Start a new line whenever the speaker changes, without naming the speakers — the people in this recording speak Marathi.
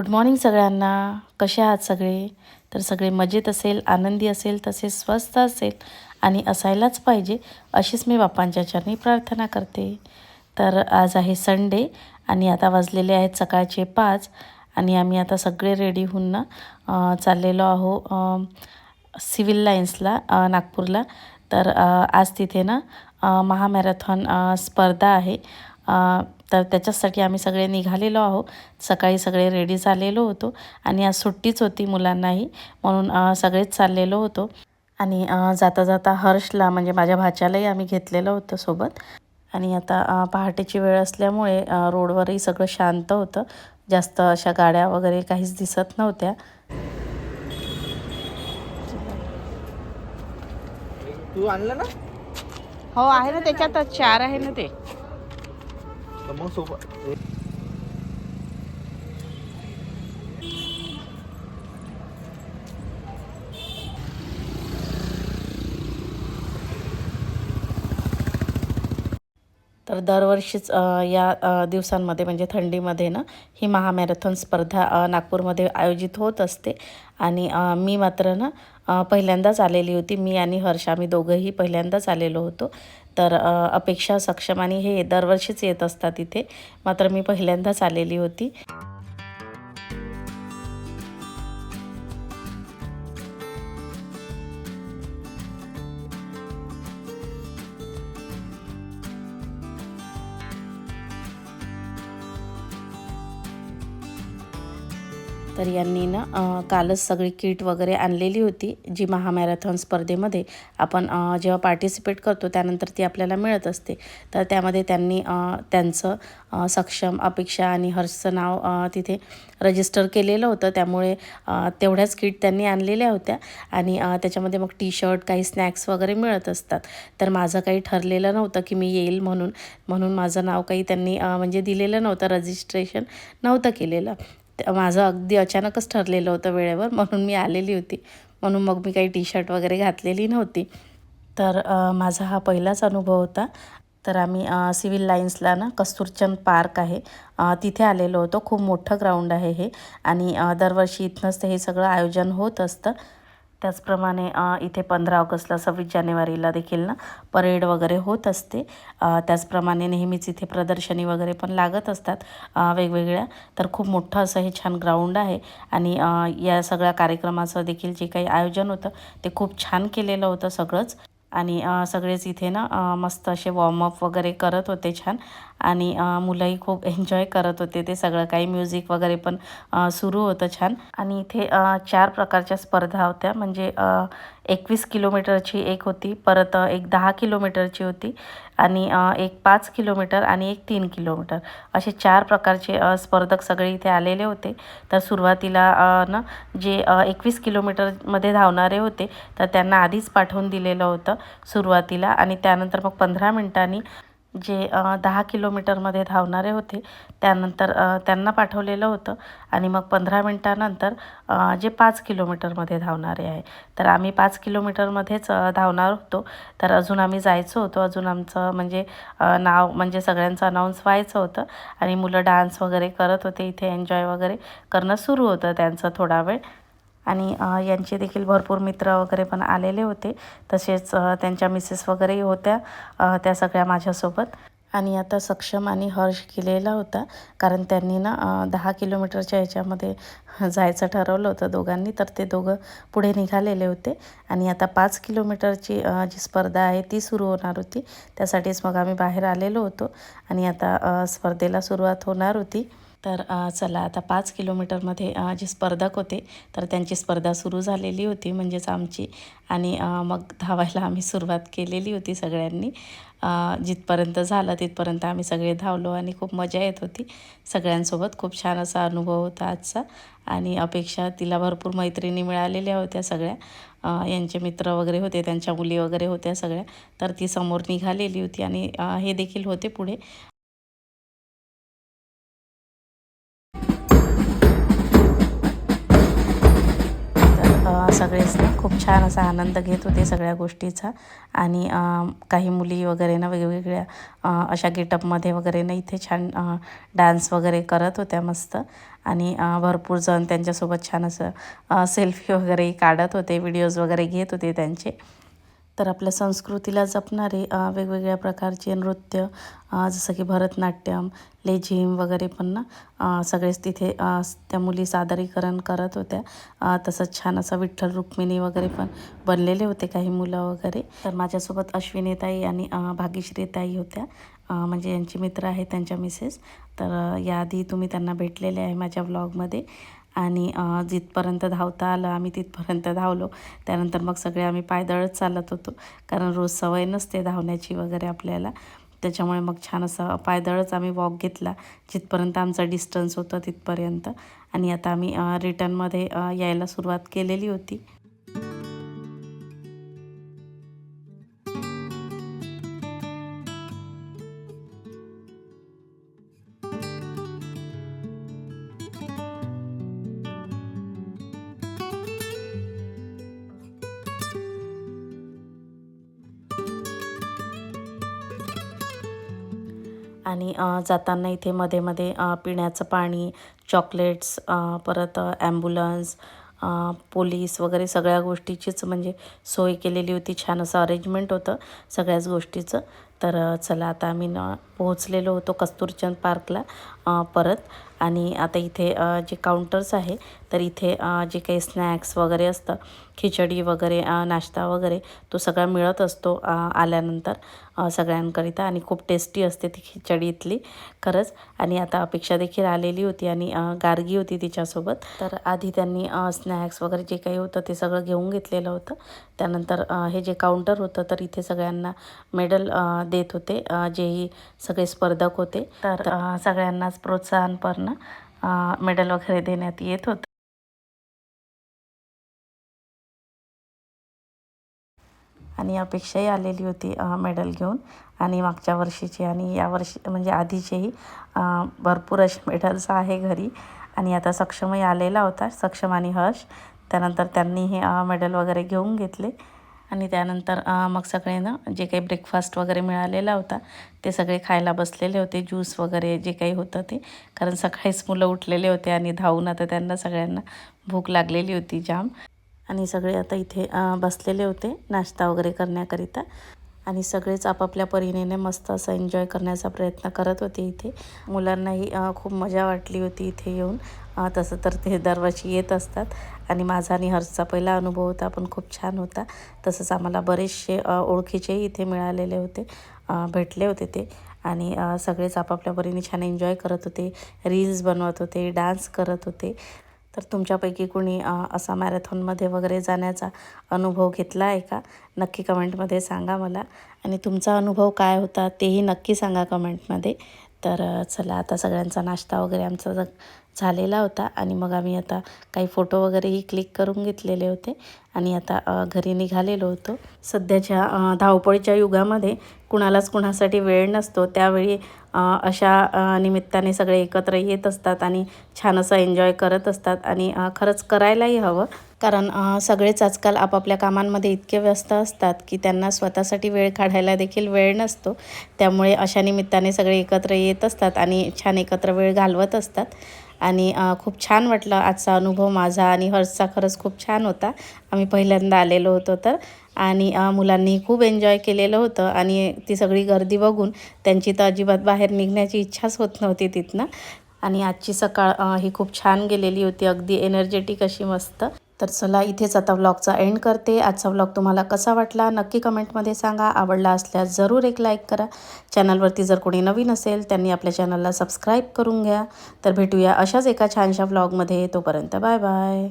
गुड मॉर्निंग सगळ्यांना. कसे आहात सगळे? तर सगळे मजेत असेल आनंदी असेल तसेच स्वस्त असेल आणि असायलाच पाहिजे अशीच मी बापांच्या चरणी प्रार्थना करते. तर आज आहे संडे आणि आता वाजलेले आहेत सकाळचे पाच आणि आम्ही आता सगळे रेडी होऊन ना चाललेलो आहो सिव्हिल लाईन्सला नागपूरला. तर आज तिथे ना महामॅरेथॉन स्पर्धा आहे. तर त्याच्यासाठी आम्ही सगळे निघालेलो आहो सकाळी सगळे रेडी झालेलो होतो आणि आज सुट्टीच होती मुलांनाही म्हणून सगळेच चाललेलो होतो. आणि जाता जाता हर्षला म्हणजे माझ्या भाच्यालाही आम्ही घेतलेलं होतं सोबत. आणि आता पहाटेची वेळ असल्यामुळे रोडवरही सगळं शांत होतं. जास्त अशा गाड्या वगैरे काहीच दिसत नव्हत्या.
तू आणलं ना?
हो आहे ना त्याच्यात चार आहे ना ते.
तर मग सोबत
तर दरवर्षीच या दिवसांमध्ये म्हणजे थंडीमध्ये ना ही महामॅरेथॉन स्पर्धा नागपूरमध्ये आयोजित होत असते. आणि मी मात्र ना पहिल्यांदाच आलेली होती. मी आणि हर्ष आम्ही दोघंही पहिल्यांदाच आलेलो होतो. तर अपेक्षा सक्षम आणि हे दरवर्षीच येत असतात इथे. मात्र मी पहिल्यांदाच आलेली होती. तर यांनी ना कालच सगळी किट वगैरे आणलेली होती जी महामॅरेथॉन स्पर्धेमध्ये आपण जेव्हा पार्टिसिपेट करतो त्यानंतर ती आपल्याला मिळत असते. तर त्यामध्ये त्यांनी त्यांचं सक्षम अपेक्षा आणि हर्षचं नाव तिथे रजिस्टर केलेलं होतं. त्यामुळे तेवढ्याच किट त्यांनी आणलेल्या होत्या आणि त्याच्यामध्ये मग टी शर्ट काही स्नॅक्स वगैरे मिळत असतात. तर माझं काही ठरलेलं नव्हतं की मी येईल म्हणून म्हणून माझं नाव काही त्यांनी म्हणजे दिलेलं नव्हतं रजिस्ट्रेशन नव्हतं केलेलं. माझं अगदी अचानकच ठरलेलं होतं वेळेवर म्हणून मी आलेली होती. म्हणून मग मी काही टी शर्ट वगैरे घातलेली नव्हती. तर माझा हा पहिलाच अनुभव होता. तर आम्ही सिव्हिल लाईन्सला ना कस्तुरचंद पार्क आहे. तिथे आलेलो होतो. खूप मोठं ग्राउंड आहे हे. आणि दरवर्षी इथनंच ते हे सगळं आयोजन होत असतं. त्याचप्रमाणे इथे पंधरा ऑगस्टला सव्वीस जानेवारीला देखील ना परेड वगैरे होत असते. त्याचप्रमाणे नेहमीच इथे प्रदर्शनी वगैरे पण लागत असतात वेगवेगळ्या. तर खूप मोठं असं हे छान ग्राउंड आहे आणि या सगळ्या कार्यक्रमाचं देखील जे काही आयोजन होतं ते खूप छान केलेलं होतं सगळंच. आणि सगळेच इथे ना मस्त असे वॉर्मअप वगैरे करत होते छान. आणि मुलंही खूप एन्जॉय करत होते. ते सगळं काही म्युझिक वगैरे पण सुरू होतं छान. आणि इथे चार प्रकारच्या स्पर्धा होत्या. म्हणजे एकवीस किलोमीटरची एक होती. परत एक दहा किलोमीटरची होती. आणि एक पाच किलोमीटर आणि एक तीन किलोमीटर. असे चार प्रकारचे स्पर्धक सगळे इथे आलेले होते. तर सुरुवातीला ना जे एकवीस किलोमीटरमध्ये धावणारे होते तर त्यांना आधीच पाठवून दिलेलं होतं सुरुवातीला. आणि त्यानंतर मग पंधरा मिनिटांनी जे दहा किलोमीटरमध्ये धावणारे होते त्यानंतर त्यांना पाठवलेलं होतं आणि मग पंधरा मिनटानंतर जे पाच किलोमीटरमध्ये धावणारे आहे. तर आम्ही पाच किलोमीटरमध्येच धावणार होतो. तर अजून आम्ही जायचं होतो. अजून आमचं म्हणजे नाव म्हणजे सगळ्यांचं अनाऊन्स व्हायचं होतं आणि मुलं डान्स वगैरे करत होते. इथे एन्जॉय वगैरे करणं सुरू होतं त्यांचं थोडा वेळ. आणि यांचे देखील भरपूर मित्र वगैरे पण आलेले होते. तसेच त्यांच्या मिसेस वगैरेही होत्या त्या सगळ्या माझ्यासोबत. आणि आता सक्षम आणि हर्ष केलेला होता कारण त्यांनी ना दहा किलोमीटरच्या ह्याच्यामध्ये जायचं ठरवलं होतं दोघांनी तर ते दोघं पुढे निघालेले होते. आणि आता पाच किलोमीटरची जी स्पर्धा आहे ती सुरू होणार होती. त्यासाठीच मग आम्ही बाहेर आलेलो होतो. आणि आता स्पर्धेला सुरुवात होणार होती. तर चला आता पाच किलोमीटरमध्ये जे स्पर्धक होते तर त्यांची स्पर्धा सुरू झालेली होती म्हणजेच आमची. आणि मग धावायला आम्ही सुरुवात केलेली होती सगळ्यांनी. जिथपर्यंत झालं तिथपर्यंत आम्ही सगळे धावलो आणि खूप मजा येत होती. सगळ्यांसोबत खूप छान असा अनुभव होता आजचा. आणि अपेक्षा तिला भरपूर मैत्रिणी मिळालेल्या होत्या सगळ्या. यांचे मित्र वगैरे होते त्यांच्या मुली वगैरे होत्या सगळ्या. तर ती समोर निघालेली होती आणि हे देखील होते पुढे. सगळेच ना खूप छान असा आनंद घेत होते सगळ्या गोष्टीचा. आणि काही मुली वगैरे ना वेगवेगळ्या अशा गेटअपमध्ये वगैरे ना इथे छान डान्स वगैरे करत होत्या मस्त. आणि भरपूर जण त्यांच्यासोबत छान असं सेल्फी वगैरे काढत होते व्हिडिओज वगैरे घेत होते त्यांचे. तर आपल्या संस्कृतीला जपणारे वेगवेगळ्या प्रकारचे नृत्य जसं की भरतनाट्यम लेझिम वगैरे पण ना सगळेच तिथे त्या मुली सादरीकरण करत होत्या. तसंच छान असं विठ्ठल रुक्मिणी वगैरे पण बनलेले होते काही मुलं वगैरे. तर माझ्यासोबत अश्विनीताई आणि भाग्यश्रीताई होत्या. म्हणजे यांची मित्र आहेत त्यांच्या मिसेस. तर याआधी तुम्ही त्यांना भेटलेले आहे माझ्या व्लॉगमध्ये आणि जिथपर्यंत धावता आलं आम्ही तिथपर्यंत धावलो. त्यानंतर मग सगळे आम्ही पायदळच चालत होतो. कारण रोज सवय नसते धावण्याची वगैरे आपल्याला. त्याच्यामुळे मग छान असं पायदळच आम्ही वॉक घेतला. जिथपर्यंत आमचं डिस्टन्स होतं तिथपर्यंत. आणि आता आम्ही रिटर्नमध्ये यायला सुरुवात केलेली होती. आणि जाताना इथे मध्ये मध्ये पिण्याचं पाणी चॉकलेट्स परत ॲम्ब्युलन्स पोलीस वगैरे सगळ्या गोष्टीचीच म्हणजे सोय केलेली होती. छान असं अरेंजमेंट होतं सगळ्याच गोष्टीचं. तर चला आता आम्ही न पोहोचलेलो होतो कस्तुरचंद पार्कला परत. आणि आता इथे जे काउंटर्स आहे तर इथे जे काही स्नॅक्स वगैरे असतं खिचडी वगैरे नाश्ता वगैरे तो सगळा मिळत असतो आल्यानंतर सगळ्यांकरिता. आणि खूप टेस्टी असते ती खिचडी इथली खरंच. आणि आता अपेक्षा देखील आलेली होती आणि गार्गी होती तिच्यासोबत. तर आधी त्यांनी स्नॅक्स वगैरे जे काही होतं ते सगळं घेऊन घेतलेलं होतं. त्यानंतर हे जे काउंटर होतं तर इथे सगळ्यांना मेडल देत होते जेही सगळे स्पर्धक होते. तर सगळ्यांनाच प्रोत्साहनपर मेडल वगैरे देण्यात येत होतं. आणि अपेक्षाही आलेली होती मेडल घेऊन. आणि मागच्या वर्षीची आणि या वर्षी म्हणजे आधीचेही भरपूर असे मेडल्स आहे घरी. आणि आता सक्षमही आलेला होता सक्षम आणि हर्ष. त्यानंतर त्यांनी हे मेडल वगैरे घेऊन घेतले. आणि त्यानंतर मग सगळे ना जे काही ब्रेकफास्ट वगैरे मिळालेला होता ते सगळे खायला बसलेले होते. ज्यूस वगैरे जे काही होतं ते. कारण सकाळीच मुलं उठलेले होते आणि धावून आता त्यांना सगळ्यांना भूक लागलेली होती जाम. आणि सगळे आता इथे बसलेले होते नाश्ता वगैरे करण्याकरिता. आणि सगळेच आपापल्या परीने मस्त असं एन्जॉय करण्याचा प्रयत्न करत होते इथे. मुलांनाही खूप मजा वाटली होती इथे येऊन. तसं तर ते दरवर्षी येत असतात. आणि माझा आणि हर्षचा पहिला अनुभव होता पण खूप छान होता. तसंच आम्हाला बरेचसे ओळखीचेही इथे मिळालेले होते. भेटले होते ते. आणि सगळेच आपापल्या परीने छान एन्जॉय करत होते. रील्स बनवत होते डान्स करत होते. तर तुमच्यापैकी कुणी असा मॅरेथॉनमध्ये वगैरे जाण्याचा अनुभव घेतला आहे का? नक्की कमेंटमध्ये सांगा मला. आणि तुमचा अनुभव काय होता तेही नक्की सांगा कमेंटमध्ये. तर चला आता सगळ्यांचा नाश्ता वगैरे आमचा झालेला होता. आणि मग आम्ही आता काही फोटो वगैरेही क्लिक करून घेतलेले होते. आणि आता घरी निघालेलो होतो. सध्याच्या धावपळीच्या युगामध्ये कुणालाच कुणासाठी वेळ नसतो. त्यावेळी अशा निमित्ताने सगळे एकत्र येत असतात आणि छान असं एन्जॉय करत असतात आणि खरंच करायलाही हवं. कारण सगळेच आजकाल आपापल्या कामांमध्ये इतके व्यस्त असतात की त्यांना स्वतःसाठी वेळ काढायला देखील वेळ नसतो. त्यामुळे अशा निमित्ताने सगळे एकत्र येत असतात आणि छान एकत्र वेळ घालवत असतात. आणि खूप छान वाटलं आजचा अनुभव माझा आणि हर्षचा खरंच खूप छान होता. आम्ही पहिल्यांदा आलेलो होतो तर. आणि मुलांनी खूप एन्जॉय केलेलं होतं आणि ती सगळी गर्दी बघून त्यांची तर अजिबात बाहेर निघण्याची इच्छाच होत नव्हती तिथनं. आणि आजची सकाळ ही खूप छान गेलेली होती. अगदी एनर्जेटिक अशी मस्त. तर चला इथेच आता व्लॉगचा एंड करते. आजचा व्लॉग तुम्हाला कसा वाटला नक्की कमेंटमध्ये सांगा. आवडला असल्यास जरूर एक लाईक करा. चॅनलवरती जर कोणी नवीन असेल त्यांनी आपल्या चॅनलला सबस्क्राईब करून घ्या. तर भेटूया अशाच एका छानशा व्लॉगमध्ये तोपर्यंत बाय बाय